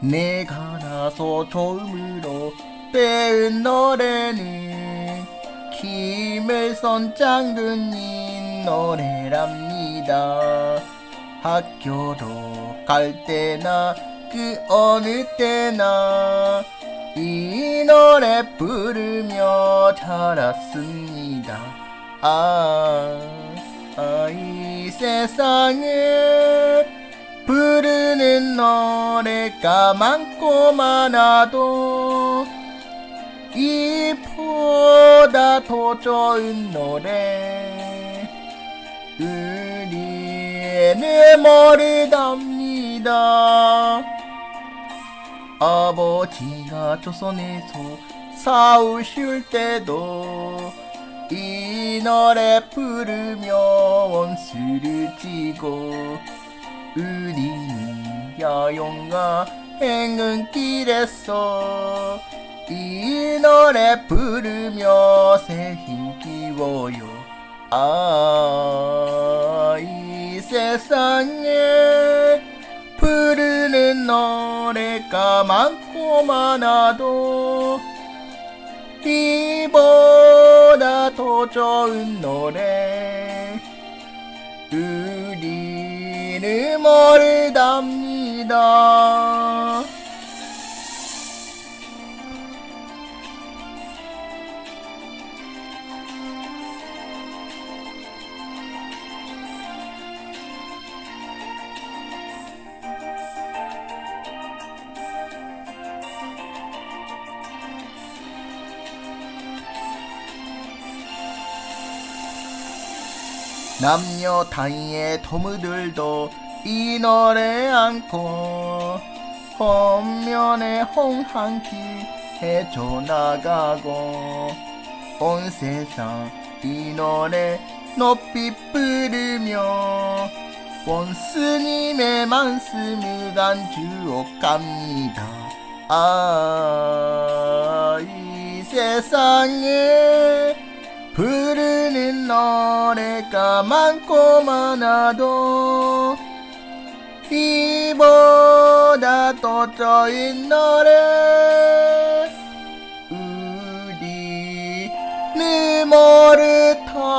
내가 나서 처음으로 배운 노래는 김일선 장군님 노래랍니다. 학교로 갈 때나 그 어느 때나 이 노래 부르며 자랐습니다. 아, 아, 이 세상에 부르는 노래가 많고 많아도 이보다 더 좋은 노래 우리는 모르답니다. 아버지가 조선에서 싸우실 때도 이 노래 부르며 원수를 지고 우리는 야영과 행운길에서 이 노래 부르며 새힘 키워요. 아 이 세상에 부르는 노래가 많고 많아도 이보다 더 좋은 노래. 우리는 모르답니다 남녀 다이의 도무들도 이 노래 안고 홈면에 홍한기 해줘 나가고 온 세상 이 노래 높이 부르며 원스님의 말씀을 간주옥합니다. 아 이 세상에 부르는 노래가 많고 많아도 이보다 더 좋은 노래 우리는 모르답니다